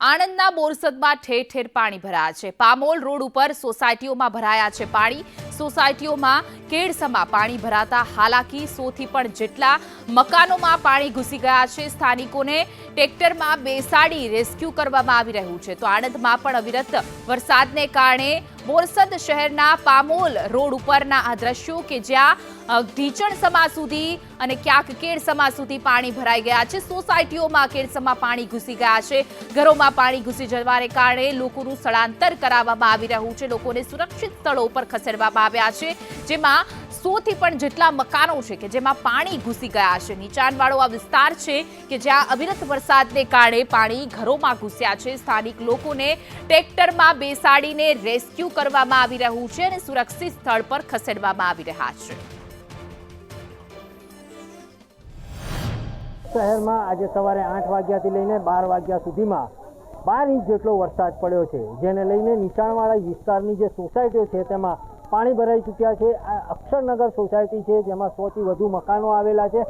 આણંદના બોરસદમાં ઠેર ઠેર પાણી ભરાયા છે. પામોલ રોડ ઉપર સોસાયટીઓમાં ભરાયા છે પાણી. સોસાયટીઓમાં કેડસમાં પાણી ભરાતા હાલાકી, સોથી પણ જેટલા મકાનોમાં પાણી ઘૂસી ગયા છે, સ્થાનિકોને ટ્રેક્ટરમાં બેસાડી રેસ્ક્યુ કરવામાં આવી રહ્યું છે. તો આણંદમાં પણ અવિરત વરસાદને કારણે બોરસદ શહેરના પામોલ રોડ ઉપરના આ દ્રશ્યો કે જ્યાં ઢીચણ સમા સુધી અને ક્યાંક કેડસમા સુધી પાણી ભરાઈ ગયા છે. સોસાયટીઓમાં કેડસમા પાણી ઘૂસી ગયા છે. ઘરોમાં પાણી ઘૂસી જવાને કારણે લોકોનું સ્થળાંતર કરાવવામાં આવી રહ્યું છે. લોકોને સુરક્ષિત સ્થળો પર ખસેડવામાં આવ્યા છે, જેમાં સોથી પણ જેટલા મકાનો છે કે જેમાં પાણી ઘૂસી ગયા છે. નીચાણવાળો આ વિસ્તાર છે કે જ્યાં અવિરત વરસાદને કારણે પાણી ઘરોમાં ઘૂસ્યા છે. સ્થાનિક લોકોને ટ્રેક્ટરમાં બેસાડીને રેસ્ક્યુ કરવામાં આવી રહ્યું છે અને સુરક્ષિત સ્થળ પર ખસેડવામાં આવી રહ્યા છે. શહેરમાં આજે સવારે આઠ વાગ્યાથી લઈને બાર વાગ્યા સુધીમાં બાર ઇંચ જેટલો વરસાદ પડ્યો છે. જેને લઈને નીચાણવાળા વિસ્તારની જે સોસાયટીઓ છે તેમાં પાણી ભરાઈ ચૂક્યા છે. આ અક્ષરનગર સોસાયટી છે, જેમાં સોથી વધુ મકાનો આવેલા છે.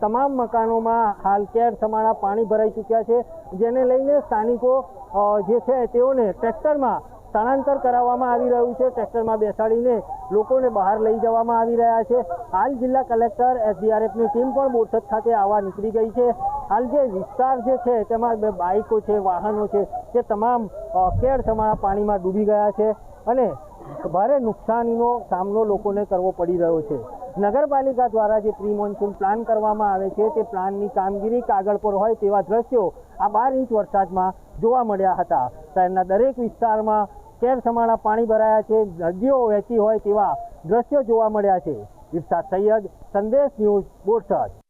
તમામ મકાનોમાં હાલ કેર સમાણા પાણી ભરાઈ ચૂક્યા છે, જેને લઈને સ્થાનિકો જે છે તેઓને ટ્રેક્ટરમાં સ્થળાંતર કરાવવામાં આવી રહ્યું છે. ટ્રેક્ટરમાં બેસાડીને લોકોને બહાર લઈ જવામાં આવી રહ્યા છે. હાલ જિલ્લા કલેક્ટર, એસડીઆરએફની ટીમ પણ બોરસદ ખાતે આવવા નીકળી ગઈ છે. હાલ જે વિસ્તાર જે છે, તેમાં બાઇકો છે, વાહનો છે, તે તમામ કેર સમાણા પાણીમાં ડૂબી ગયા છે. અને ભારે નુકસાનીનો સામનો લોકોને કરવો પડી રહ્યો છે. નગરપાલિકા દ્વારા જે પ્રી મોન્સૂન પ્લાન કરવામાં આવે છે, તે પ્લાનની કામગીરી કાગળ પર હોય તેવા દ્રશ્યો આ બાર ઇંચ વરસાદમાં જોવા મળ્યા હતા. શહેરના દરેક વિસ્તારમાં કેર સમાણા પાણી ભરાયા છે, નદીઓ વહેતી હોય તેવા દ્રશ્યો જોવા મળ્યા છે. ઇરશાદ સૈયદ, સંદેશ ન્યૂઝ, બોરસદ.